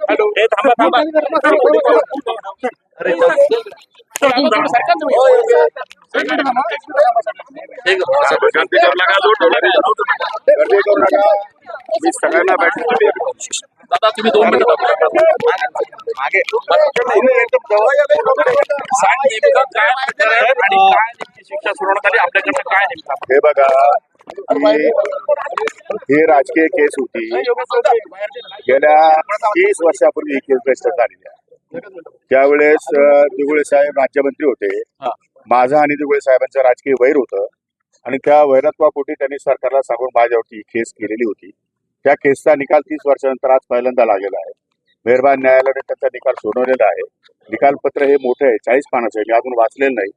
Hello हे थांबा थांबा अरे लोट होणार गर्दी करू नका मी सगळ्यांना बॅटरी दादा तुम्ही दोन मिनिट मागे सांग नेमकं काय आणि काय नेमकी शिक्षा सुनावण्यात आली आपल्याकडनं काय नेमकं हे बघा. ही राजकीय केस होती. गेल्या तीस वर्षापूर्वी ही केस रजिस्टर झालेली आहे. त्यावेळेस दिगुळे साहेब राज्यमंत्री होते. माझं आणि दिगुळे साहेबांचं राजकीय वैर होतं. आणि त्या वैरत्वापोटी त्यांनी सरकारला सांगून माझ्यावरती ही केस केलेली होती. त्या केसचा निकाल तीस वर्षानंतर आज पहिल्यांदा लागलेला आहे. मेहरबान न्यायालयाने त्याचा निकाल सोडवलेला आहे. निकालपत्र हे मोठं आहे. चाळीस पानाचं आहे. मी अजून वाचलेलं नाही.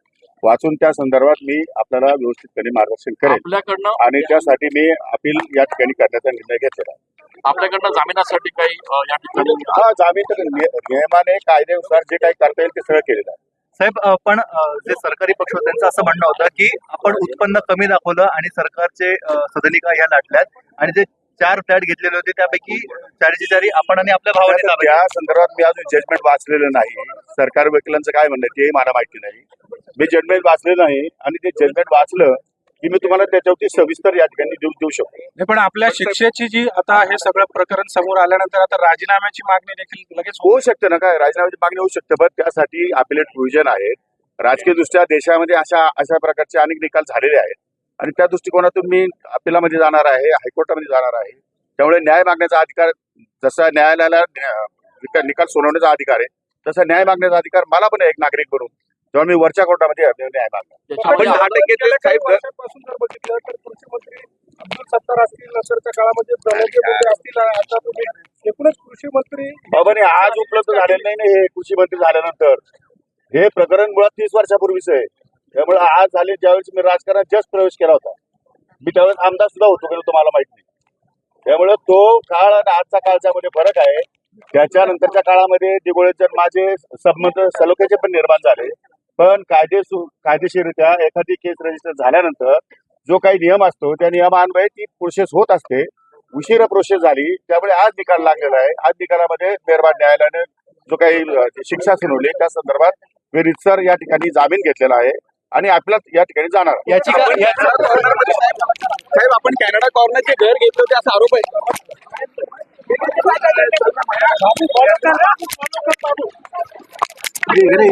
वाचून त्या संदर्भात मी आपल्याला व्यवस्थितपणे मार्गदर्शन करेन. आपल्याकडनं आणि त्यासाठी मी अपील या ठिकाणी करण्याचा निर्णय घेतलेला आहे. आपल्याकडनं जामिनासाठी काही अं, या ठिकाणी हा जामीन तर नि- नियमाने कायद्यानुसार जे काही करता येईल ते सगळं केलेलं आहे. साहेब अ, पण अ, जे सरकारी पक्ष होते त्यांचं असं म्हणणं होतं की आपण उत्पन्न कमी दाखवलं आणि सरकारचे अ, सदनिका या लाटल्यात आणि जे चार फ्लॅट घेतलेले होते त्यापैकी चारची चारी आपण आणि आपल्या भावाने या संदर्भात मी अजून जजमेंट वाचलेलं नाही. सरकारी वकिलांचं काय म्हणणं तेही मला माहिती नाही. मी जजमेंट वाचलेलं नाही आणि ते जजमेंट वाचलं की मी तुम्हाला त्याच्यावरती सविस्तर या ठिकाणी देऊ देऊ शकतो. नाही, पण आपल्या शिक्षेची जी आता हे सगळं प्रकरण समोर आल्यानंतर आता राजीनाम्याची मागणी देखील लगेच होऊ होऊ शकते ना काय राजीनाम्याची मागणी होऊ शकते पण त्यासाठी अपिलेट प्रोव्हिजन आहेत. राजकीय दृष्ट्या देशामध्ये अशा अशा प्रकारचे अनेक निकाल झालेले आहेत. आणि त्या दृष्टिकोनातून मी अपिलामध्ये जाणार आहे हायकोर्टामध्ये जाणार आहे. त्यामुळे न्याय मागण्याचा अधिकार जसा न्यायालयाला न्या- निकाल निकाल सोडवण्याचा अधिकार आहे तसा न्याय मागण्याचा अधिकार मला पण आहे एक नागरिक म्हणून तेव्हा मी वरच्या कोर्टामध्ये न्याय मागणार. दहा टक्के अब्दुल सत्तार असतील नंतरच्या काळामध्ये असतील आता तुम्ही एकूणच कृषी मंत्री बाबाने आज उपलब्ध झालेलं नाही ना हे कृषी मंत्री झाल्यानंतर. हे प्रकरण मुळात तीस वर्षापूर्वीच आहे. त्यामुळे आज झाले ज्यावेळेस मी राजकारणात जस्ट प्रवेश केला होता मी त्यावेळेस आमदार सुद्धा होतो गेलो तुम्हाला माहीत नाही. त्यामुळे तो काळ आणि आजचा काळच्या मध्ये फरक आहे त्याच्यानंतरच्या काळामध्ये दिगोळेचे माझे संबंध सलोख्याचे पण निर्माण झाले पण कायदे कायदेशीरित्या एखादी केस रजिस्टर झाल्यानंतर जो काही नियम असतो त्या नियमान्वये ती प्रोसेस होत असते उशिरा प्रोसेस झाली त्यामुळे आज निकाल लागलेला आहे. आज निकालामध्ये निर्माण न्यायालयाने जो काही शिक्षा सुनावली त्या संदर्भात मी रितसर या ठिकाणी जामीन घेतलेला आहे. आणि आपल्याला या ठिकाणी जाणार. याची साहेब आपण कॅनडा कॉर्नरचे घर घेतलं होते असा आरोप आहे. अरे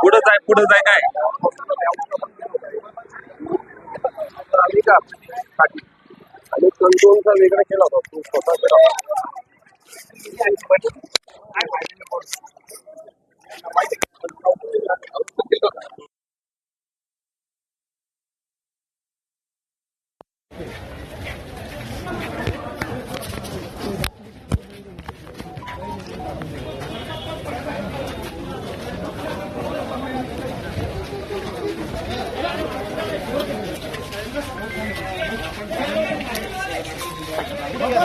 पुढं जाय पुढं जाय काय? आणि कंट्रोलचा वेगळा केला होता. तू स्वतः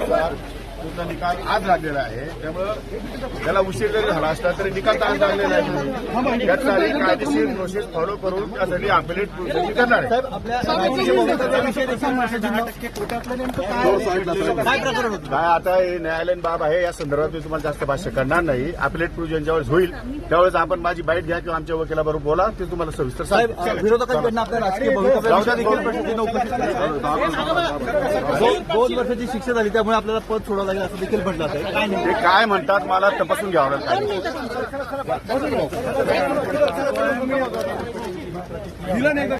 होता. तुमचा निकाल आज लागलेला आहे त्यामुळं त्याला उशीर जरी झाला असला तरी निकाल आज लागलेला आहे. त्यासाठी कायदेशीर प्रोसेस फॉलो करून त्यासाठी अपिलेट प्रोसेस करणार आहे. काय आता हे न्यायालयीन बाब आहे या संदर्भात मी तुम्हाला जास्त भाष्य करणार नाही. अपिलेट प्रोव्हिजन ज्यावेळेस होईल त्यावेळेस आपण माझी बाईट घ्या किंवा आमच्या वकिलाबरोबर बोला ते तुम्हाला सविस्तर. विरोधकांकडनं आपल्या राजकीय भवितव्याविषयी केलं. दोन वर्षाची शिक्षा झाली त्यामुळे आपल्याला पद सोडावं लागेल असं देखील म्हटलं जातं काय नाही. काय म्हणतात मला तपासून घ्यावं लागेल. दिलं नाही का?